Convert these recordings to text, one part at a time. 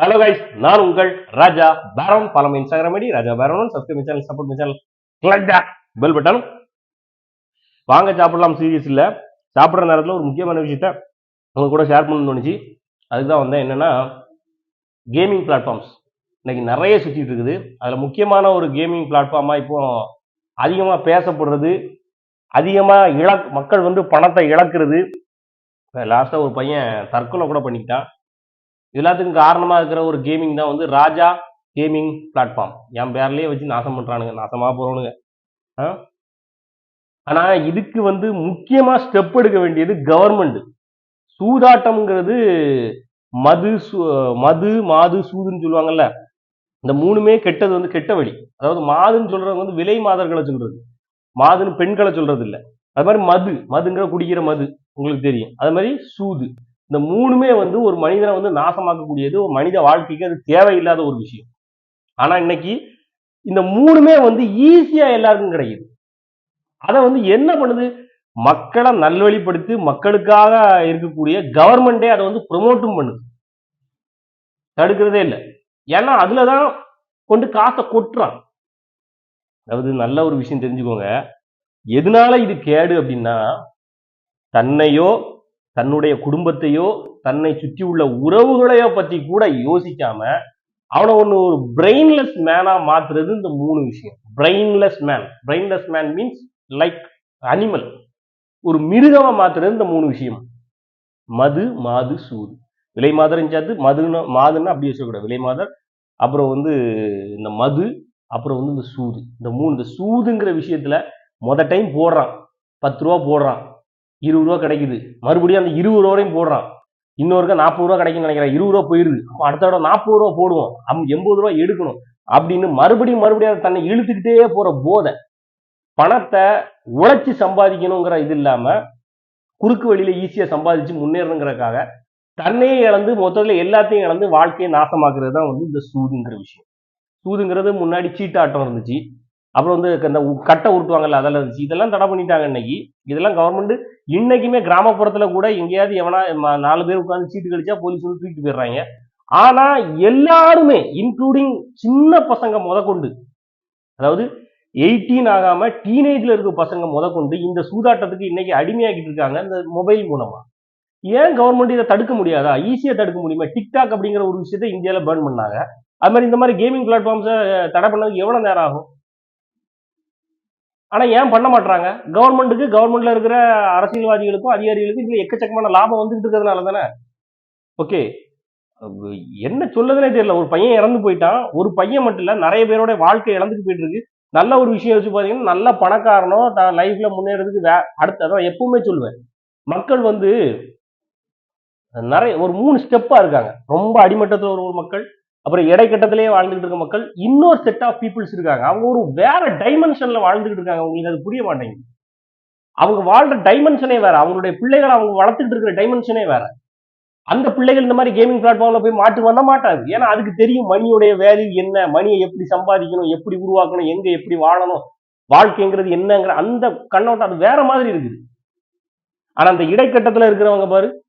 Hello guys நான் உங்கள் ராஜா பேரன். பலம் இன்ஸ்டாகிராம் ஐடி ராஜா பேரன். சப்ஸ்கிரைப் சேனல் சப்போர்ட் சேனல் கிளட்டா பெல் பட்டன் வாங்க சாப்பிடலாம். சீரியஸ் இல்லை. சாப்பிட்ற நேரத்தில் ஒரு முக்கியமான விஷயத்த உங்க கூட ஷேர் பண்ணணும்னு தோணுச்சு. அதுக்கு தான் வந்தேன். என்னென்னா கேமிங் பிளாட்ஃபார்ம்ஸ் இன்னைக்கு நிறைய சுற்றிட்டு இருக்குது. அதில் முக்கியமான ஒரு கேமிங் பிளாட்ஃபார்மாக இப்போ அதிகமாக பேசப்படுறது அதிகமாக இழ மக்கள் வந்து பணத்தை இழக்கிறது. லாஸ்ட்டாக ஒரு பையன் தற்கொலை கூட பண்ணிக்கிட்டான். எல்லாத்துக்கும் காரணமாக இருக்கிற ஒரு கேமிங் தான் வந்து ராஜா கேமிங் பிளாட்ஃபார்ம் என் பேர்லேயே வச்சு நாசம் பண்ணுறானுங்க நாசமாக போகிறவனுங்க ஆ? ஆனால் இதுக்கு வந்து முக்கியமாக ஸ்டெப் எடுக்க வேண்டியது கவர்மெண்ட் சூதாட்டம்ங்கிறது மது மது மாது சூதுன்னு சொல்லுவாங்கல்ல. இந்த மூணுமே கெட்டது வந்து கெட்ட வழி. அதாவது மாதுன்னு சொல்கிறவங்க வந்து விலை மாதர்களை சொல்றது. மாதுன்னு பெண்களை சொல்றது இல்லை அது மாதிரி மது. மதுங்கிற குடிக்கிற மது. உங்களுக்கு தெரியும். அது மாதிரி சூது. இந்த மூணுமே வந்து ஒரு மனிதனை வந்து நாசமாக்கக்கூடியது ஒரு மனித வாழ்க்கைக்கு அது தேவையில்லாத ஒரு விஷயம். ஆனா இன்னைக்கு இந்த மூணுமே வந்து ஈஸியா எல்லாருக்கும் கிடைக்குது. அதை வந்து என்ன பண்ணுது? மக்களை நல்வழிப்படுத்தி மக்களுக்காக இருக்கக்கூடிய கவர்மெண்டே அதை வந்து ப்ரொமோட்டும் பண்ணுது. தடுக்கிறதே இல்லை. ஏன்னா அதுலதான் கொண்டு காசை கொட்டுறான். அதாவது நல்ல ஒரு விஷயம் தெரிஞ்சுக்கோங்க. எதனால இது கேடு அப்படின்னா தன்னையோ தன்னுடைய குடும்பத்தையோ தன்னை சுற்றி உள்ள உறவுகளையோ பத்தி கூட யோசிக்காம அவனை ஒன்று ஒரு பிரெயின்லெஸ் மேனா மாத்துறது இந்த மூணு விஷயம். Brainless man brainless man means like animal ஒரு மிருகமா மாத்துறது இந்த மூணு விஷயம். மது மாது சூது. விலை மாதரும் சேர்த்து மதுன்னு மாதுன்னு அப்படியே வச்சுக்கூடாது விலை மாதர் அப்புறம் வந்து இந்த மது அப்புறம் வந்து இந்த சூது. இந்த மூணு இந்த சூதுங்கிற விஷயத்துல மொதல் டைம் போடுறான். பத்து ரூபா போடுறான். இருபது ரூபா கிடைக்குது. மறுபடியும் அந்த இருபது ரூபாயும் போடுறான். இன்னொருக்கா நாற்பது ரூபா கிடைக்கும்னு நினைக்கிறேன். இருபது ரூபா போயிருது. அடுத்த தடவை நாற்பது ரூபா போடுவோம். எண்பது ரூபா எடுக்கணும். அப்படின்னு மறுபடியும் மறுபடியும் அதை தன்னை இழுத்துக்கிட்டே போற போதை. பணத்தை உழைச்சி சம்பாதிக்கணுங்கிற இது இல்லாம குறுக்கு வழியில ஈஸியா சம்பாதிச்சு முன்னேறணுங்கிறக்காக தன்னையே இழந்து மொத்தத்துல எல்லாத்தையும் இழந்து வாழ்க்கையை நாசமாக்குறது தான் வந்து இந்த சூதுங்கிற விஷயம். சூதுங்கிறது முன்னாடி சீட்டாட்டம் இருந்துச்சு. அப்புறம் வந்து இந்த உ- கட்டை உருட்டுவாங்கல்ல அதெல்லாம் இருந்துச்சு. இதெல்லாம் தடை பண்ணிட்டாங்க இன்னைக்கு. இதெல்லாம் கவர்மெண்ட் இன்னைக்குமே கிராமப்புறத்துல கூட எங்கேயாவது எவனா நாலு பேர் உட்காந்து சீட்டு கழிச்சா போலீஸ் வந்து தூக்கிட்டு போயிடுறாங்க. ஆனா எல்லாருமே இன்க்ளூடிங் சின்ன பசங்க முதற்கொண்டு அதாவது எயிட்டீன் ஆகாம டீனேஜ்ல இருக்க பசங்க முதற்கொண்டு இந்த சூதாட்டத்துக்கு இன்னைக்கு அடிமையாக்கிட்டு இருக்காங்க இந்த மொபைல் மூலமா. ஏன் கவர்மெண்ட் இதை தடுக்க முடியாதா? ஈஸியா தடுக்க முடியுமா? டிக்டாக் அப்படிங்கிற ஒரு விஷயத்த இந்தியாவில் பேர்ன் பண்ணாங்க. அது மாதிரி இந்த மாதிரி கேமிங் பிளாட்ஃபார்ம்ஸை தடை பண்ணதுக்கு எவ்வளவு நேரம் ஆகும்? ஆனால் ஏன் பண்ண மாட்டாங்க கவர்மெண்ட்டுக்கு கவர்மெண்ட்ல இருக்கிற அரசியல்வாதிகளுக்கும் அதிகாரிகளுக்கும் இதில் எக்கச்சக்கமான லாபம் வந்துகிட்டு இருக்கிறதுனால தானே? ஓகே என்ன சொல்லதுனே தெரியல. ஒரு பையன் இறந்து போயிட்டான். ஒரு பையன் மட்டும் இல்லை நிறைய பேரோட வாழ்க்கை இழந்துட்டு போயிட்டு இருக்கு. நல்ல ஒரு விஷயம் வச்சு பார்த்தீங்கன்னா நல்ல பணக்காரனோ தான் லைஃப்ல முன்னேறதுக்கு வே அடுத்து அதான் எப்பவுமே சொல்லுவேன் மக்கள் வந்து நிறைய ஒரு மூணு ஸ்டெப்பா இருக்காங்க. ரொம்ப அடிமட்டத்தில் ஒரு மக்கள் அப்புறம் இடைக்கட்டத்திலேயே வாழ்ந்துகிட்டு இருக்க மக்கள் இன்னொரு செட் ஆஃப் பீப்புள்ஸ் இருக்காங்க. அவங்க ஒரு வேற டைமென்ஷன்ல வாழ்ந்துகிட்டு இருக்காங்க. உங்களுக்கு அது புரிய மாட்டேங்குது. அவங்க வாழ்ற டைமென்ஷனே வேற. அவங்களுடைய பிள்ளைகளை அவங்க வளர்த்துட்டு இருக்கிற டைமென்ஷனே வேற. அந்த பிள்ளைகள் இந்த மாதிரி கேமிங் பிளாட்ஃபார்ம்ல போய் மாட்டு வந்த மாட்டாது. ஏன்னா அதுக்கு தெரியும் மணியுடைய வேல்யூ என்ன மணியை எப்படி சம்பாதிக்கணும் எப்படி உருவாக்கணும் எங்க எப்படி வாழணும் வாழ்க்கைங்கிறது என்னங்கிற அந்த கண்ணோட்டம் அது வேற மாதிரி இருக்குது. ஆனா அந்த இடைக்கட்டத்துல இருக்கிறவங்க பாரு.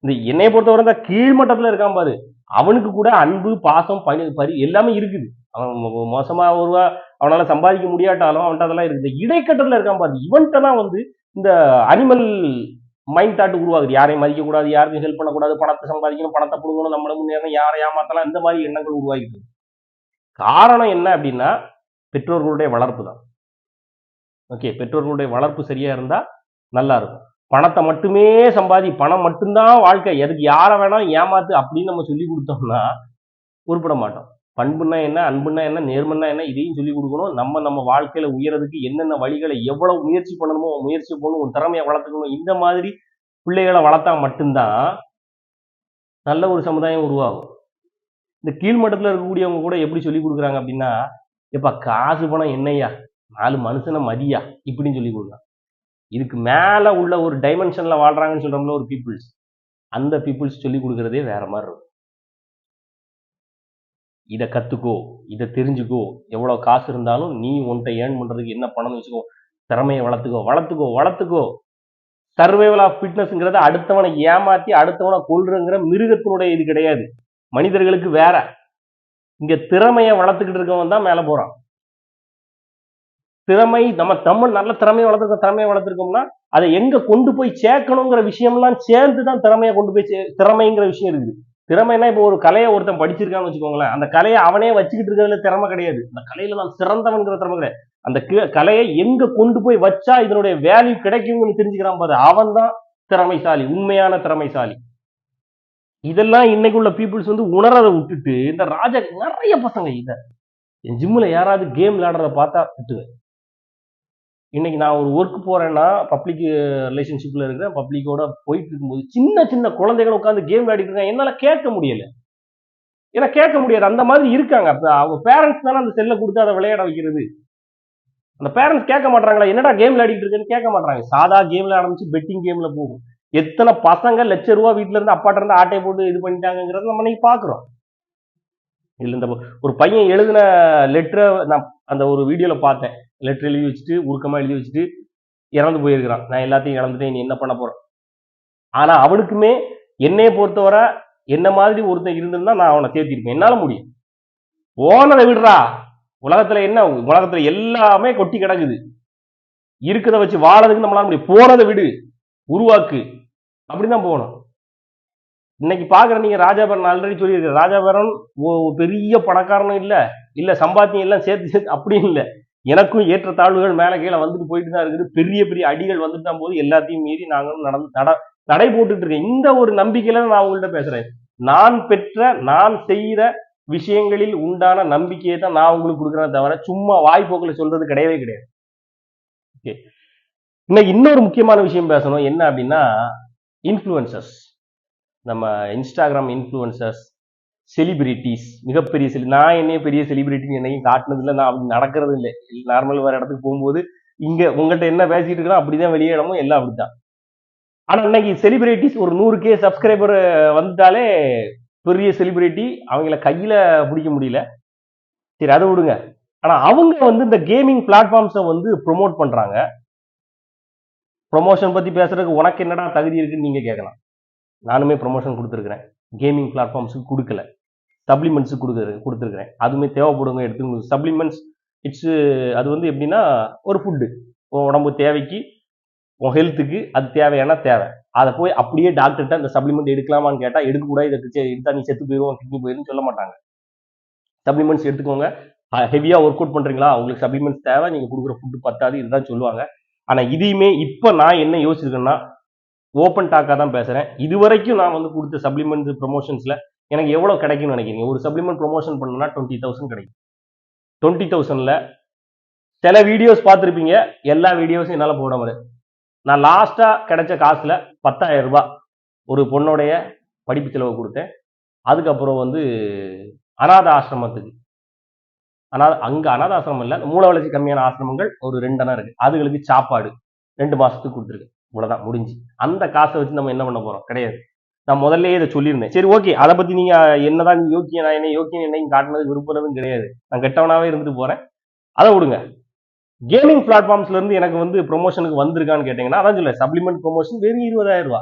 இந்த என்னைய பொறுத்தவரை இந்த கீழ்மட்டத்துல இருக்கான் பாரு. அவனுக்கு கூட அன்பு பாசம் பணி பரி எல்லாமே இருக்குது. அவன் மோசமா ஒருவா அவனால சம்பாதிக்க முடியாட்டாலும் அவன்கிட்ட அதெல்லாம் இருக்குது. இடைக்கட்டத்தில் இருக்கான் பாரு இவன்கிட்ட தான் வந்து இந்த அனிமல் மைண்ட் தாட் உருவாகுது. யாரையும் மதிக்க கூடாது யாருக்கும் ஹெல்ப் பண்ணக்கூடாது பணத்தை சம்பாதிக்கணும் பணத்தை புடுங்கணும் நம்மள முன்னேறணும் யாரை ஏமாத்தலாம் இந்த மாதிரி எண்ணங்கள் உருவாகிட்டு காரணம் என்ன அப்படின்னா பெற்றோர்களுடைய வளர்ப்பு தான். ஓகே பெற்றோர்களுடைய வளர்ப்பு சரியா இருந்தா நல்லா இருக்கும். பணத்தை மட்டுமே சம்பாதி பணம் மட்டும்தான் வாழ்க்கை. எதுக்கு யாரை வேணாலும் ஏமாத்து அப்படின்னு நம்ம சொல்லி கொடுத்தோம்னா உருப்பட மாட்டோம். பண்புன்னா என்ன அன்புன்னா என்ன நேர்மன்னா என்ன இதையும் சொல்லி கொடுக்கணும். நம்ம நம்ம வாழ்க்கையில உயரதுக்கு என்னென்ன வழிகளை எவ்வளவு முயற்சி பண்ணணுமோ முயற்சி பண்ணணும் ஒரு திறமையை வளர்த்துக்கணும் இந்த மாதிரி பிள்ளைகளை வளர்த்தா மட்டும்தான் நல்ல ஒரு சமுதாயம் உருவாகும். இந்த கீழ்மட்டத்தில் இருக்கக்கூடியவங்க கூட எப்படி சொல்லி கொடுக்குறாங்க அப்படின்னா எப்பா காசு பணம் என்னையா நாலு மனுஷனை மதியா? இப்படின்னு சொல்லி கொடுக்குறாங்க. இதுக்கு மேல உள்ள ஒரு டைமென்ஷன்ல வாழ்றாங்கன்னு சொல்றோம்ல ஒரு பீப்புள்ஸ் அந்த பீப்புள்ஸ் சொல்லி கொடுக்கறதே வேற மாதிரி இருக்கும். இதை கத்துக்கோ இதை தெரிஞ்சுக்கோ எவ்வளவு காசு இருந்தாலும் நீ உன்கிட்ட ஏர்ன் பண்றதுக்கு என்ன பணம்னு வச்சுக்கோ திறமையை வளர்த்துக்கோ வளர்த்துக்கோ வளர்த்துக்கோ. சர்வைவல் ஆஃப் ஃபிட்னஸ்ங்கிறத அடுத்தவனை ஏமாத்தி அடுத்தவனை கொள்றங்கிற மிருகத்தினுடைய இது கிடையாது. மனிதர்களுக்கு வேற. இங்க திறமையை வளர்த்துக்கிட்டு இருக்கவன் தான் மேல போறான். திறமை நம்ம தமிழ் நல்ல திறமையை வளர்த்துருக்கோம் திறமையை வளர்த்துருக்கோம்னா அதை எங்க கொண்டு போய் சேர்க்கணுங்கிற விஷயம்லாம் சேர்ந்து தான் திறமையை கொண்டு போய் சே- திறமைங்கிற விஷயம் இருக்குது. திறமைனா இப்போ ஒரு கலையை ஒருத்தன் படிச்சிருக்கான்னு வச்சுக்கோங்களேன். அந்த கலையை அவனே வச்சுக்கிட்டு இருக்கிறதுல திறமை கிடையாது. அந்த கலையில தான் சிறந்தவன்கிற திறமை கிடையாது. அந்த கலையை எங்க கொண்டு போய் வச்சா இதனுடைய வேல்யூ கிடைக்கும்னு தெரிஞ்சுக்கிறான் பாரு. அவன் தான் திறமைசாலி உண்மையான திறமைசாலி. இதெல்லாம் இன்னைக்கு உள்ள பீப்புள்ஸ் வந்து உணரதை விட்டுட்டு இந்த ராஜா நிறைய பசங்க இத. என் ஜிம்மில் யாராவது கேம் விளையாடுறத பார்த்தா திட்டுவேன். இன்னைக்கு நான் ஒரு ஒர்க் போறேன்னா பப்ளிக் ரிலேஷன்ஷிப்ல இருக்கிறேன் பப்ளிக்கோட போயிட்டு இருக்கும்போது சின்ன சின்ன குழந்தைகள் உட்காந்து கேம் விளையாடிட்டு இருக்காங்க. என்னால் கேட்க முடியல. ஏன்னா கேட்க முடியாது. அந்த மாதிரி இருக்காங்க. அப்போ அவங்க பேரண்ட்ஸ் தானே அந்த செல்லை கொடுத்து அதை விளையாட வைக்கிறது. அந்த பேரண்ட்ஸ் கேட்க மாட்டாங்களா என்னடா கேம் விளையாடிட்டு இருக்கேன்னு கேட்க மாட்டாங்க சாதா கேம்ல ஆரம்பிச்சு பெட்டிங் கேம்ல போகும். எத்தனை பசங்க லட்ச ரூபா வீட்டுல இருந்து அப்பாட்ட இருந்து ஆட்டை போட்டு இது பண்ணிட்டாங்கிறத நம்ம இன்னைக்கு பாக்குறோம். இல்லை இந்த ஒரு பையன் எழுதின லெட்டரை நான் அந்த ஒரு வீடியோவில் பார்த்தேன். லெட்டர் எழுதி வச்சுட்டு உருக்கமாக எழுதி வச்சுட்டு இறந்து போயிருக்கிறான். நான் எல்லாத்தையும் இழந்துட்டேன் நீ என்ன பண்ண போகிறேன் ஆனால் அவனுக்குமே என்னைய பொறுத்தவரை என்ன மாதிரி ஒருத்தன் இருந்திருந்தா நான் அவனை தேர்த்திருப்பேன் என்னால் முடியும். போனதை விடுறா. உலகத்தில் என்ன உலகத்தில் எல்லாமே கொட்டி கிடக்குது. இருக்கிறத வச்சு வாழறதுக்கு நம்மளால முடியும். போனதை விடு. உருவாக்கு. அப்படிதான் போகணும். இன்னைக்கு பாக்குற நீங்க ராஜாபரன் ஆல்ரெடி சொல்லியிருக்க ராஜாபரன் பெரிய பணக்காரனும் இல்ல. இல்ல சம்பாத்தியம் எல்லாம் சேர்த்து சேர்த்து அப்படியும் இல்ல. எனக்கும் ஏற்ற தாழ்வுகள் மேல கீழே வந்துட்டு போயிட்டு தான் இருக்குது. பெரிய பெரிய அடிகள் வந்துட்டு தான் போது எல்லாத்தையும் மீறி நாங்களும் நடந்து நட நடை போட்டுட்டு இருக்கேன். இந்த ஒரு நம்பிக்கையில நான் உங்கள்கிட்ட பேசுறேன். நான் பெற்ற நான் செய்த விஷயங்களில் உண்டான நம்பிக்கையை தான் நான் உங்களுக்கு கொடுக்குறேன் தவிர சும்மா வாய்ப்போக்கில் சொல்றது கிடையவே கிடையாது. ஓகே இன்னைக்கு இன்னொரு முக்கியமான விஷயம் பேசணும். என்ன அப்படின்னா இன்ஃப்ளூயன்சஸ் நம்ம இன்ஸ்டாகிராம் இன்ஃப்ளூயன்சர்ஸ் செலிபிரிட்டிஸ் மிகப்பெரிய செலி நான் என்னைய பெரிய செலிபிரிட்டின்னு என்னையும் காட்டினது இல்லை நான் அப்படி நடக்கிறது இல்லை. நார்மல் வேற இடத்துக்கு போகும்போது இங்க உங்கள்கிட்ட என்ன பேசிட்டு இருக்கிறோம் அப்படிதான் வெளியே இடமும் எல்லாம் அப்படித்தான் ஆனா இன்னைக்கு செலிபிரிட்டிஸ் ஒரு நூறு கே சப்ஸ்கிரைபர் வந்துட்டாலே பெரிய செலிபிரிட்டி அவங்கள கையில பிடிக்க முடியல. சரி அதை விடுங்க. ஆனா அவங்க வந்து இந்த கேமிங் பிளாட்ஃபார்ம்ஸை வந்து ப்ரோமோட் பண்றாங்க. ப்ரொமோஷன் பத்தி பேசுறதுக்கு உனக்கு என்னடா தகுதி இருக்குன்னு நீங்க கேட்கலாம். நானுமே ப்ரொமோஷன் கொடுத்துருக்குறேன். கேமிங் பிளாட்ஃபார்ம்ஸுக்கு கொடுக்கல. சப்ளிமெண்ட்ஸுக்கு கொடுக்குறது கொடுத்துருக்குறேன். அதுவுமே தேவைப்படுங்க எடுத்து சப்ளிமெண்ட்ஸ் இட்ஸ் அது வந்து எப்படின்னா ஒரு ஃபுட்டு உன் உடம்பு தேவைக்கு உன் ஹெல்த்துக்கு அது தேவையான தேவை. அதை போய் அப்படியே டாக்டர்கிட்ட அந்த சப்ளிமெண்ட் எடுக்கலாமான்னு கேட்டால் எடுக்கக்கூடாது. இதை செ- எடுத்தா நீ செத்து போயிடுவோம் கிட்னி போயிடும் சொல்ல மாட்டாங்க. சப்ளிமெண்ட்ஸ் எடுத்துக்கோங்க. ஹெவியாக ஒர்க் அவுட் பண்ணுறீங்களா உங்களுக்கு சப்ளிமெண்ட்ஸ் தேவை. நீங்கள் கொடுக்குற ஃபுட்டு பத்தாது இதுதான் சொல்லுவாங்க. ஆனால் இதையுமே இப்போ நான் என்ன யோசிச்சிருக்கேன்னா ஓப்பன் டாக்காக தான் பேசுகிறேன் இது வரைக்கும் நான் வந்து கொடுத்த சப்ளிமெண்ட் ப்ரொமோஷன்ஸில் எனக்கு எவ்வளோ கிடைக்கும்னு நினைக்கிறீங்க? ஒரு சப்ளிமெண்ட் ப்ரொமோஷன் பண்ணணும்னா டுவெண்ட்டி தௌசண்ட் கிடைக்கும். டுவெண்ட்டி தௌசண்டில் சில வீடியோஸ் பார்த்துருப்பீங்க. எல்லா வீடியோஸும் என்னால் போட முடியாது. நான் லாஸ்ட்டாக கிடைச்ச காசில் பத்தாயிரம் ரூபாய் ஒரு பொண்ணுடைய படிப்பு செலவு கொடுத்தேன். அதுக்கப்புறம் வந்து அநாத ஆசிரமத்துக்கு. அநாத அங்கே அநாத ஆசிரமம் இல்லை மூல வளர்ச்சி கம்மியான ஆசிரமங்கள் ஒரு ரெண்டு இருக்குது அதுகளுக்கு சாப்பாடு ரெண்டு மாதத்துக்கு கொடுத்துருக்கு இவ்வளோதான் முடிஞ்சு. அந்த காசை வச்சு நம்ம என்ன பண்ண போறோம்? கிடையாது. நான் முதல்ல இதை சொல்லியிருந்தேன். சரி ஓகே. அதை பத்தி நீங்க என்னதான் யோக்கிய நான் என்ன யோக்கியம் என்னையும் காட்டினது விரும்புறதும் கிடையாது. நான் கெட்டவனாவே இருந்துட்டு போறேன். அதை விடுங்க. கேமிங் பிளாட்ஃபார்ம்ஸ்ல இருந்து எனக்கு வந்து ப்ரொமோஷனுக்கு வந்திருக்கான்னு கேட்டீங்கன்னா அதான் சொல்ல சப்ளிமெண்ட் ப்ரொமோஷன் வெறும் இருபதாயிரம் ரூபா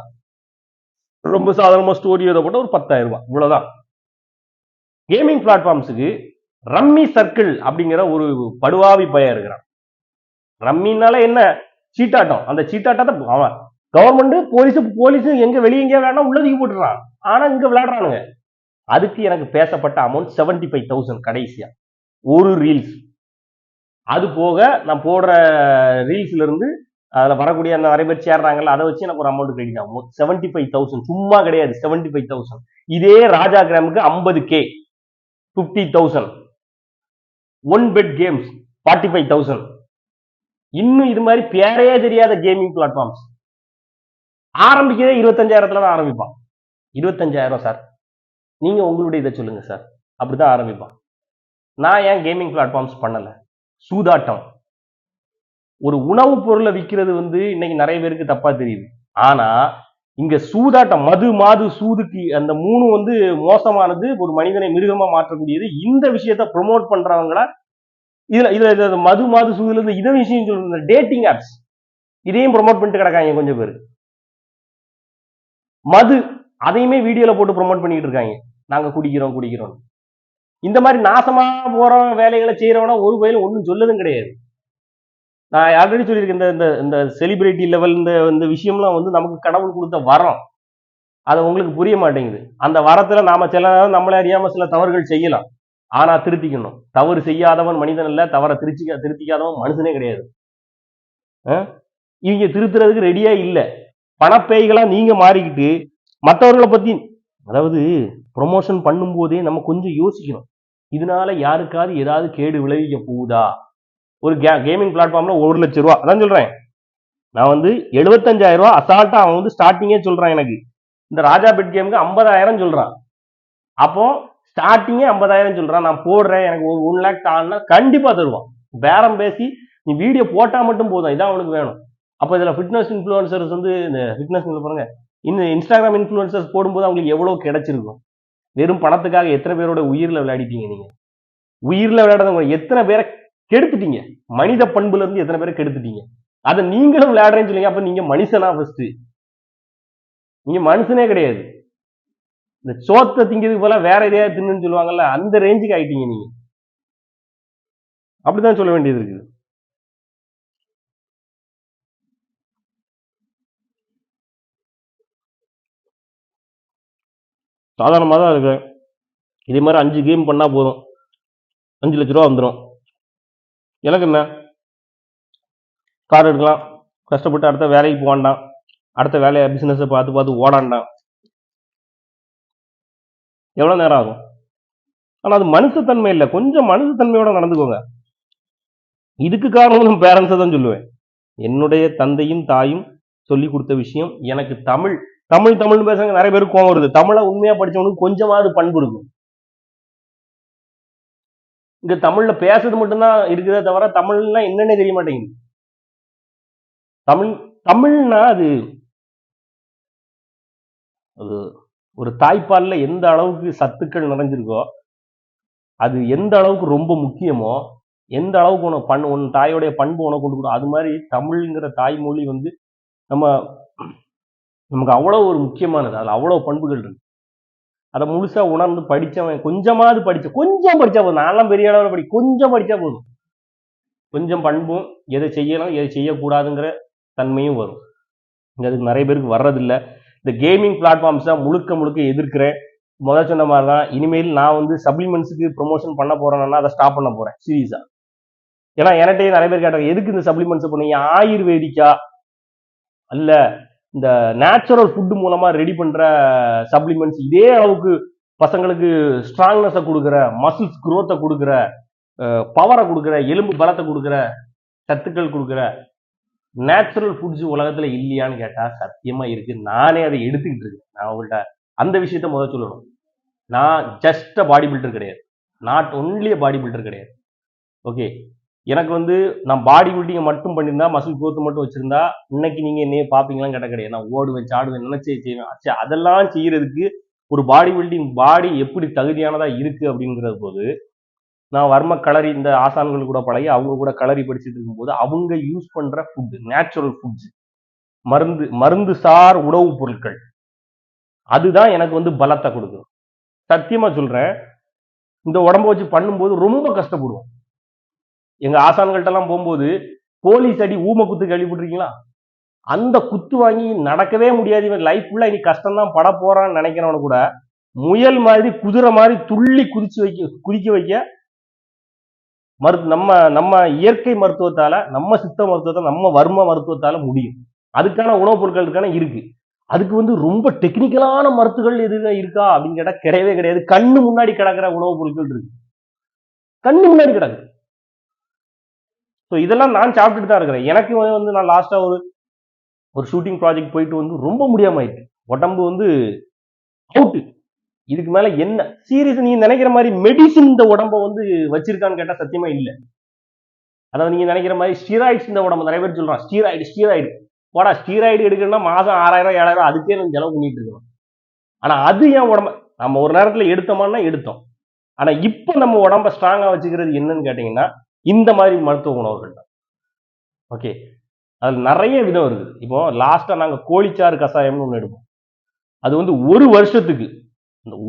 ரொம்ப சாதாரணமா ஸ்டோரி எழுத போட்ட ஒரு பத்தாயிரம் ரூபாய். இவ்வளவுதான். கேமிங் பிளாட்ஃபார்ம்ஸுக்கு ரம்மி சர்க்கிள் அப்படிங்கிற ஒரு படுவாவி பையன் இருக்கிறான். ரம்மினால என்ன? சீட்டாட்டம். அந்த சீட்டாட்டத்தை அவன் கவர்மெண்ட் போலீஸ் போலீஸ் எங்க வெளியே எங்கேயா வேணா உள்ளதுக்கு போட்டுறான் ஆனா இங்க விளையாடுறானுங்க. அதுக்கு எனக்கு பேசப்பட்ட அமௌண்ட் செவன்டி ஃபைவ் தௌசண்ட் கடைசியா. ஒரு ரீல்ஸ் அது போக நான் போடுற ரீல்ஸ்ல இருந்து அதில் வரக்கூடிய அந்த நிறைய பேர் சேர்றாங்கல்ல அதை வச்சு எனக்கு ஒரு அமௌண்ட் கிரெடிட் ஆகும். செவன்டி ஃபைவ் தௌசண்ட் சும்மா கிடையாது செவன்டி ஃபைவ் தௌசண்ட் இதே ராஜா கிராமுக்கு ஐம்பது K fifty thousand one bet games forty five thousand இன்னும் இது மாதிரி பேரையே தெரியாத கேமிங் பிளாட்ஃபார்ம்ஸ் ஆரம்பிக்கிறதே இருபத்தஞ்சாயிரத்துல தான் ஆரம்பிப்பான். இருபத்தஞ்சாயிரம் சார் நீங்க உங்களுடைய இதை சொல்லுங்க சார் அப்படிதான் ஆரம்பிப்பான். நான் ஏன் கேமிங் பிளாட்ஃபார்ம்ஸ் பண்ணல? சூதாட்டம். ஒரு உணவுப் பொருளை விற்கிறது வந்து இன்னைக்கு நிறைய பேருக்கு தப்பா தெரியுது. ஆனா இங்க சூதாட்டம் மது மாது சூதுக்கு அந்த மூணு வந்து மோசமானது ஒரு மனிதனை மிருகமா மாற்றக்கூடியது. இந்த விஷயத்த ப்ரொமோட் பண்றவங்கள இதுல இதுல இது மது மாது சூதுல இருந்து இதை விஷயம் சொல்லுங்க டேட்டிங் ஆப்ஸ் இதையும் ப்ரொமோட் பண்ணிட்டு கிடக்காங்க கொஞ்சம் பேர். மது அதையுமே வீடியோல போட்டு ப்ரொமோட் பண்ணிட்டு இருக்காங்க. நாங்க குடிக்கிறோம் குடிக்கிறோம் இந்த மாதிரி நாசமா போற வேலைகளை செய்யறவனா ஒரு வயலும் ஒன்றும் சொல்லதும் கிடையாது. நான் ஆல்ரெடி சொல்லியிருக்கேன் இந்த இந்த இந்த செலிபிரிட்டி லெவல் இந்த இந்த விஷயம்லாம் வந்து நமக்கு கடவுள் கொடுத்த வரம். அது உங்களுக்கு புரிய மாட்டேங்குது. அந்த வரத்துல நாம சில நேரம் நம்மளே அறியாம சில தவறுகள் செய்யலாம். ஆனா திருத்திக்கணும். தவறு செய்யாதவன் மனிதன் இல்ல தவற திருச்சிக்க திருத்திக்காதவன் மனுஷனே கிடையாது. இவங்க திருத்துறதுக்கு ரெடியா இல்ல. பணப்பேய்களா நீங்க மாறிக்கிட்டு மற்றவர்களை பத்தி அதாவது ப்ரொமோஷன் பண்ணும்போதே நம்ம கொஞ்சம் யோசிக்கணும். இதனால யாருக்காவது ஏதாவது கேடு விளைவிக்க போகுதா? ஒரு கே கேமிங் பிளாட்ஃபார்ம்ல ஒரு லட்சம் ரூபா அதான் சொல்றேன். நான் வந்து எழுபத்தஞ்சாயிரம் ரூபா அசால்ட்டா அவன் வந்து ஸ்டார்டிங்கே சொல்றான் எனக்கு. இந்த ராஜா பெட் கேமுக்கு ஐம்பதாயிரம் சொல்றான். அப்போ ஸ்டார்டிங்கே ஐம்பதாயிரம் சொல்றான். நான் போடுறேன் எனக்கு ஒரு ஒன் லேக் தான்னா கண்டிப்பா தருவான். பேரம் பேசி நீ வீடியோ போட்டா மட்டும் போதும். இதான் அவனுக்கு வேணும். அப்போ இதுல ஃபிட்னஸ் இன்ஃப்ளூயன்சர்ஸ் வந்து இந்த ஃபிட்னஸ் பாருங்க. இந்த இன்ஸ்டாகிராம் இன்ஃப்ளூயன்சர்ஸ் போடும்போது அவங்களுக்கு எவ்வளவு கிடைச்சிருக்கும்? வெறும் பணத்துக்காக எத்தனை பேரோட உயிரில் விளையாடிட்டீங்க நீங்க? உயிரில் விளையாடுறவங்க எத்தனை பேரை கெடுத்துட்டீங்க? மனித பண்புல இருந்து எத்தனை பேரை கெடுத்துட்டீங்க? அதை நீங்களும் விளையாடுறேன்னு சொல்லுங்க அப்ப நீங்க மனுஷனா ஃபர்ஸ்ட் நீங்க மனுஷனே கிடையாது. இந்த சோத்தை திங்கிறதுக்கு போல வேற எதையாவது தின்னுன்னு சொல்லுவாங்கல்ல அந்த ரேஞ்சுக்கு ஆயிட்டீங்க நீங்க. அப்படிதான் சொல்ல வேண்டியது இருக்குது. சாதாரணமாக தான் இருக்கு. இதே மாதிரி அஞ்சு கேம் பண்ணா போதும். அஞ்சு லட்ச ரூபா வந்துடும் எனக்கு என்ன? கார் எடுக்கலாம். கஷ்டப்பட்டு அடுத்த வேலைக்கு போவான்டான் அடுத்த வேலையை பிஸ்னஸை பார்த்து பார்த்து ஓடாண்டான் எவ்வளோ நேரம் ஆகும்? ஆனால் அது மனுஷத்தன்மை இல்லை. கொஞ்சம் மனுஷத்தன்மையோட நடந்துக்கோங்க. இதுக்கு காரணம் நம்ம பேரண்ட்ஸை தான் சொல்லுவேன். என்னுடைய தந்தையும் தாயும் சொல்லி கொடுத்த விஷயம் எனக்கு தமிழ் தமிழ் தமிழ் பேசுங்க நிறைய பேருக்கு கோவம் வருது. தமிழை உண்மையா படித்தவனுக்கு கொஞ்சமாவது பண்பு இருக்கும். இங்க தமிழ்ல பேசுறது மட்டும்தான் இருக்குதே தவிர தமிழ்னா என்னன்னே தெரிய மாட்டேங்குது. தமிழ் தமிழ்னா அது அது ஒரு தாய்ப்பாலில் எந்த அளவுக்கு சத்துக்கள் நிறைஞ்சிருக்கோ அது எந்த அளவுக்கு ரொம்ப முக்கியமோ எந்த அளவுக்கு உனக்கு பண் உன் தாயோடைய பண்பு உனக்கு கொண்டு கொடுக்கும் அது மாதிரி தமிழ்ங்கிற தாய்மொழி வந்து நம்ம நமக்கு அவ்வளோ ஒரு முக்கியமானது. அதில் அவ்வளோ பண்புகள் இருக்கு. அதை முழுசாக உணர்ந்து படித்தவன் கொஞ்சமாவது படித்த கொஞ்சம் படித்தா போதும். நான்லாம் பெரிய அளவில் படி கொஞ்சம் படித்தா போதும். கொஞ்சம் பண்பும் எதை செய்யலாம் எதை செய்யக்கூடாதுங்கிற தன்மையும் வரும். அதுக்கு நிறைய பேருக்கு வர்றதில்ல. இந்த கேமிங் பிளாட்ஃபார்ம்ஸ் தான் முழுக்க முழுக்க எதிர்க்கிறேன். முதல் சொன்ன மாதிரி தான் இனிமேல் நான் வந்து சப்ளிமெண்ட்ஸுக்கு ப்ரொமோஷன் பண்ண போறேன்னா அதை ஸ்டாப் பண்ண போறேன் சீரியஸா ஏன்னா என்கிட்டயே நிறைய பேர் கேட்டாங்க எதுக்கு இந்த சப்ளிமெண்ட்ஸ் பண்ணீங்க ஆயுர்வேதிக்கா? அல்ல இந்த நேச்சுரல் ஃபுட்டு மூலமா ரெடி பண்ற சப்ளிமெண்ட்ஸ் இதே அளவுக்கு பசங்களுக்கு ஸ்ட்ராங்னஸை கொடுக்குற மசில்ஸ் குரோத்தை கொடுக்குற பவரை கொடுக்குற எலும்பு பலத்தை கொடுக்குற சத்துக்கள் கொடுக்குற நேச்சுரல் ஃபுட்ஸ் உலகத்துல இல்லையான்னு கேட்டா சத்தியமா இருக்கு. நானே அதை எடுத்துக்கிட்டு இருக்கேன். நான் உங்கள்கிட்ட அந்த விஷயத்த முதல்ல சொல்லணும். நான் ஜஸ்ட் பாடி பில்டர் கிடையாது. நாட் ஒன்லி பாடி பில்டர் கிடையாது. ஓகே எனக்கு வந்து நான் பாடி பில்டிங்கை மட்டும் பண்ணியிருந்தா மசில் growth மட்டும் வச்சிருந்தா இன்னைக்கு நீங்க என்னைய பாப்பீங்களான்னு கேட்ட கிடையாது. நான் ஓடுவேன் சாடுவேன் நினைச்சே செய்வேன். அச்சே அதெல்லாம் செய்யறதுக்கு ஒரு பாடி பில்டிங் பாடி எப்படி தகுதியானதா இருக்கு அப்படிங்கிறது போது நான் வர்ம களரி இந்த ஆசான்கள் கூட பழகி அவங்க கூட களரி படிச்சுட்டு இருக்கும்போது அவங்க யூஸ் பண்ற ஃபுட்டு நேச்சுரல் ஃபுட்ஸ் மருந்து மருந்து சார் உணவுப் பொருட்கள். அதுதான் எனக்கு வந்து பலத்தை கொடுக்கும். சத்தியமா சொல்றேன் இந்த உடம்ப வச்சு பண்ணும்போது ரொம்ப கஷ்டப்படுவோம். எங்க ஆசான்கள்ட்டெல்லாம் போகும்போது போலீஸ் அடி ஊம குத்து கேள்விப்பட்டிருக்கீங்களா? அந்த குத்து வாங்கி நடக்கவே முடியாது இவன். லைஃப் ஃபுல்லா இனி கஷ்டம்தான் பட போறான்னு நினைக்கிறவன கூட முயல் மாதிரி குதிரை மாதிரி துள்ளி குதிச்சு வைக்க குதிக்க வைக்க மரு நம்ம நம்ம இயற்கை மருத்துவத்தால நம்ம சித்த மருத்துவத்தை நம்ம வர்ம மருத்துவத்தால முடியும். அதுக்கான உணவுப் பொருட்கள் இருக்கான? இருக்கு. அதுக்கு வந்து ரொம்ப டெக்னிக்கலான மருத்துவங்கள் எதுவும் இருக்கா? அப்படின்னு கிடையவே கிடையாது. கண்ணு முன்னாடி கிடக்கிற உணவுப் பொருட்கள் இருக்கு. கண்ணு முன்னாடி கிடக்கு. ஸோ இதெல்லாம் நான் சாப்பிட்டுட்டு தான் இருக்கிறேன். எனக்கு வந்து நான் லாஸ்டா ஒரு ஒரு ஷூட்டிங் ப்ராஜெக்ட் போயிட்டு வந்து ரொம்ப முடியாம ஆயிடுச்சு உடம்பு வந்து அவுட்டு இதுக்கு மேல என்ன சீரியஸ் நீங்க நினைக்கிற மாதிரி மெடிசின் இந்த உடம்ப வந்து வச்சிருக்கான்னு கேட்டா சத்தியமா இல்லை. அதாவது நீங்க நினைக்கிற மாதிரி ஸ்டீராய்ட்ஸ் இந்த உடம்பு நிறைய பேர் சொல்றான் ஸ்டீராய்டு ஸ்டீராய்டு போடா ஸ்டீராய்டு எடுக்கணும்னா மாசம் ஆறாயிரம் ஏழாயிரம் அதுக்கே நம்ம செலவு பண்ணிட்டு இருக்கோம் ஆனா அது என் உடம்ப நம்ம ஒரு நேரத்துல எடுத்தோமான்னா எடுத்தோம். ஆனா இப்போ நம்ம உடம்ப ஸ்ட்ராங்கா வச்சுக்கிறது என்னன்னு கேட்டீங்கன்னா இந்த மாதிரி மருத்துவ உணவுகள் தான். ஓகே அதில் நிறைய விதம் இருக்குது. இப்போ லாஸ்ட்டாக நாங்க கோழிச்சாறு கஷாயம்னு ஒன்று எடுப்போம். அது வந்து ஒரு வருஷத்துக்கு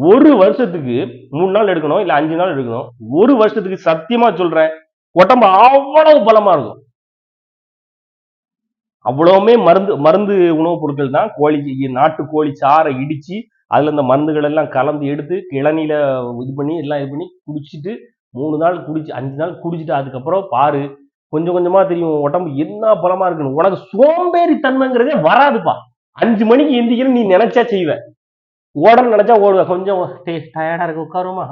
ஒரு வருஷத்துக்கு மூணு நாள் எடுக்கணும் இல்ல அஞ்சு நாள் எடுக்கணும் ஒரு வருஷத்துக்கு சத்தியமா சொல்றேன் உடம்பு அவ்வளவு பலமா இருக்கும். அவ்வளவுமே மருந்து மருந்து உணவுப் பொருட்கள் தான் கோழி நாட்டு கோழி சாறை இடிச்சு அதுல இந்த மருந்துகள் எல்லாம் கலந்து எடுத்து இளநீல இது பண்ணி எல்லாம் இது பண்ணி குடிச்சிட்டு மூணு நாள் குடிச்சு அஞ்சு நாள் குடிச்சிட்டு அதுக்கப்புறம் பாரு கொஞ்சம் கொஞ்சமா தெரியும் உடம்பு என்ன பலமா இருக்குன்னு. உனக்கு சோம்பேறி தன்மைங்கிறதே வராதுப்பா. அஞ்சு மணிக்கு எந்திரிக்கணும் நீ நினைச்சா செய்வ. ஓடணும் நினைச்சா ஓடுவ கொஞ்சம் டயர்டாக இருக்கு உட்காருமா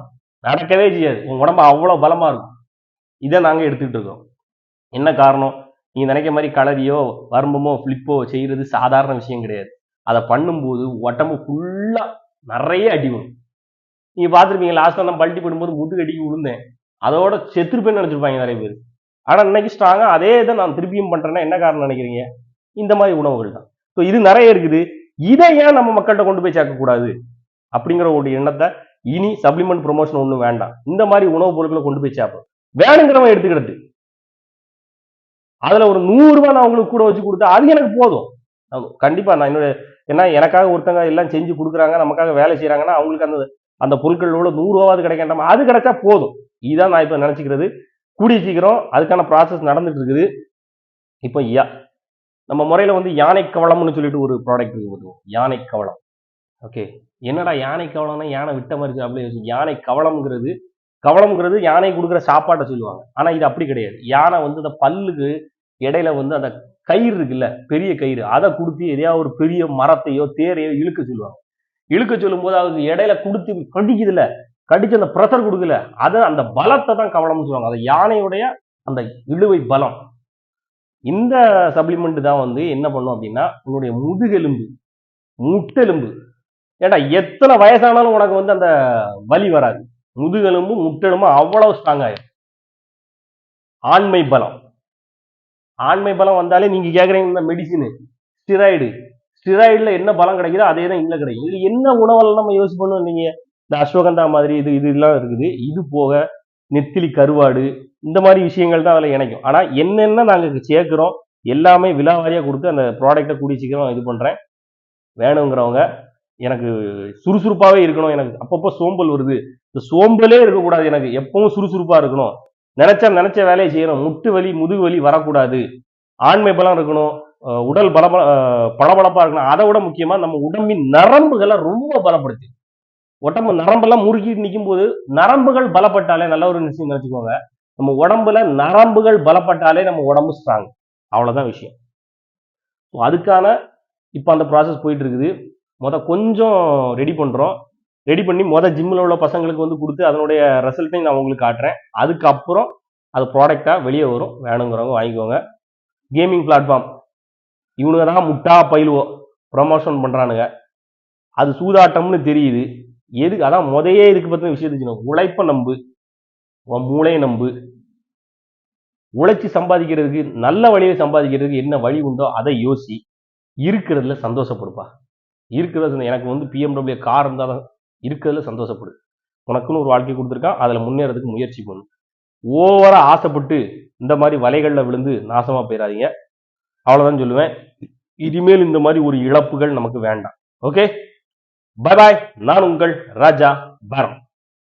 நடக்கவே செய்யாது. உன் உடம்பு அவ்வளோ பலமாக இருக்கும். இதை நாங்கள் எடுத்துக்கிட்டு இருக்கோம். என்ன காரணம்? நீங்கள் நினைக்கிற மாதிரி கலரியோ வரும்பமோ ஃப்ளிப்போ செய்யறது சாதாரண விஷயம் கிடையாது. அதை பண்ணும்போது உடம்பு ஃபுல்லாக நிறைய அடி வரும். நீங்க பார்த்துருப்பீங்க லாஸ்ட்டாக நான் பல்ட்டி போடும்போது முதுகு அடிக்கு விழுந்தேன். அதோட செத்துருப்பேன்னு நினச்சிருப்பாங்க நிறைய பேர். ஆனால் இன்னைக்கு ஸ்ட்ராங்காக அதே இதை நான் திருப்பியும் பண்றேன்னா என்ன காரணம் நினைக்கிறீங்க? இந்த மாதிரி உணவுகள் தான். ஸோ இது நிறைய இருக்குது. இதை ஏன் நம்ம மக்கள்கிட்ட கொண்டு போய் சேர்க்கக்கூடாது அப்படிங்கிற ஒரு எண்ணத்தை இனி சப்ளிமெண்ட் ப்ரொமோஷன் ஒன்றும் வேண்டாம். இந்த மாதிரி உணவுப் பொருட்களை கொண்டு போய் சேர்ப்போம். வேணுங்கிறவன் எடுத்துக்கிறது. அதுல ஒரு நூறு ரூபாய் நான் அவங்களுக்கு கூட வச்சு கொடுத்தா அது எனக்கு போதும். கண்டிப்பா நான் என்னோட ஏன்னா எனக்காக ஒருத்தங்க எல்லாம் செஞ்சு கொடுக்குறாங்க நமக்காக வேலை செய்யறாங்கன்னா அவங்களுக்கு அந்த அந்த பொருட்களோட நூறு கிடைக்கின்றமா அது கிடைச்சா போதும். இதான் நான் இப்போ நினச்சிக்கிறது. கூடிய சீக்கிரம் அதுக்கான ப்ராசஸ் நடந்துட்டு இருக்குது. இப்போ யா நம்ம முறையில் வந்து யானை கவளம்னு சொல்லிட்டு ஒரு ப்ராடக்ட் இருக்கு யானை கவளம். ஓகே என்னடா யானை கவளம்னா யானை விட்ட மாதிரி அப்படின்னு யோசிச்சு, யானை கவளம்ங்கிறது கவளம்ங்கிறது யானை கொடுக்குற சாப்பாட்டை சொல்லுவாங்க. ஆனால் இது அப்படி கிடையாது. யானை வந்து அந்த பல்லுக்கு இடையில வந்து அந்த கயிறு இருக்குல்ல பெரிய கயிறு அதை கொடுத்து எதையாவது ஒரு பெரிய மரத்தையோ தேரையோ இழுக்க சொல்லுவாங்க. இழுக்க சொல்லும்போது அதுக்கு இடையில கொடுத்து கடிக்குதுல கடிச்சு அந்த ப்ரெஷர் கொடுக்கல அதை அந்த பலத்தை தான் கவலம்னு சொல்லுவாங்க. அந்த யானையுடைய அந்த இழுவை பலம். இந்த சப்ளிமெண்ட் தான் வந்து என்ன பண்ணும் அப்படின்னா உன்னுடைய முதுகெலும்பு முட்டெலும்பு. ஏடா எத்தனை வயசானாலும் உனக்கு வந்து அந்த வலி வராது. முதுகெலும்பும் முட்டெலும்பு அவ்வளவு ஸ்ட்ராங் ஆயிரும். ஆண்மை பலம். ஆண்மை பலம் வந்தாலே நீங்க கேக்குறீங்க இந்த மெடிசின் ஸ்டிராய்டு ஸ்டிராய்டில் என்ன பலம் கிடைக்குதோ அதே தான் இல்லை கிடைக்கும். இது என்ன உணவெல்லாம் நம்ம யூஸ் பண்ணுவோம் நீங்க? இந்த அஸ்வகந்தா மாதிரி இது இது இதெல்லாம் இருக்குது. இது போக நெத்திலி கருவாடு இந்த மாதிரி விஷயங்கள் தான் அதில் இணைக்கும். ஆனால் என்னென்ன நாங்கள் சேர்க்குறோம் எல்லாமே விலாவாரியாக கொடுத்து அந்த ப்ராடக்டை கூடிய சீக்கிரம் இது பண்ணுறேன் வேணுங்கிறவங்க எனக்கு சுறுசுறுப்பாகவே இருக்கணும் எனக்கு. அப்பப்போ சோம்பல் வருது. இந்த சோம்பலே இருக்கக்கூடாது எனக்கு. எப்பவும் சுறுசுறுப்பாக இருக்கணும். நினச்சா நினச்ச வேலையை செய்யணும். முட்டு வலி முதுகு வலி வரக்கூடாது. ஆண்மை பலம் இருக்கணும். உடல் பல பளபளப்பாக இருக்கணும். அதை விட முக்கியமாக நம்ம உடம்பின் நரம்புகளை ரொம்ப பலப்படுத்தி உடம்பு நரம்பெல்லாம் முறுக்கிட்டு நிற்கும் போது நரம்புகள் பலப்பட்டாலே நல்ல ஒரு விஷயம் நினச்சிக்கோங்க. நம்ம உடம்புல நரம்புகள் பலப்பட்டாலே நம்ம உடம்பு ஸ்ட்ராங் அவ்வளோதான் விஷயம். ஸோ அதுக்கான இப்போ அந்த ப்ராசஸ் போயிட்டு இருக்குது கொஞ்சம் ரெடி பண்ணுறோம் ரெடி பண்ணி மொதல் ஜிம்மில் உள்ள பசங்களுக்கு வந்து கொடுத்து அதனுடைய ரிசல்ட்டையும் நான் உங்களுக்கு காட்டுறேன். அதுக்கப்புறம் அது ப்ராடக்டாக வெளியே வரும். வேணுங்கிறவங்க வாங்கிக்கோங்க. கேமிங் பிளாட்ஃபார்ம் இவனுங்க தான் முட்டா பயிலுவோ ப்ரமோஷன் பண்ணுறானுங்க அது சூதாட்டம்னு தெரியுது. எதுக்கு அதான் முதையே இதுக்கு பத்தின விஷயம் சொல்லணும். உழைப்ப நம்பு உன் மூளையை நம்பு. உழைச்சி சம்பாதிக்கிறதுக்கு நல்ல வழியை சம்பாதிக்கிறதுக்கு என்ன வழி உண்டோ அதை யோசி. இருக்கிறதுல சந்தோஷப்படுப்பா. இருக்கிறது எனக்கு வந்து பிஎம்டபிள்யூ கார் இருந்தாலும் இருக்கிறதுல சந்தோஷப்படு. உனக்குன்னு ஒரு வாழ்க்கை கொடுத்துருக்கான் அதில் முன்னேறதுக்கு முயற்சி பண்ணு. ஓவராக ஆசைப்பட்டு இந்த மாதிரி வலைகளில் விழுந்து நாசமாக போயிடாதீங்க அவ்வளோதான் சொல்லுவேன். இனிமேல் இந்த மாதிரி ஒரு இழப்புகள் நமக்கு வேண்டாம். ஓகே பை பாய் நான் உங்கள் ராஜா பரம்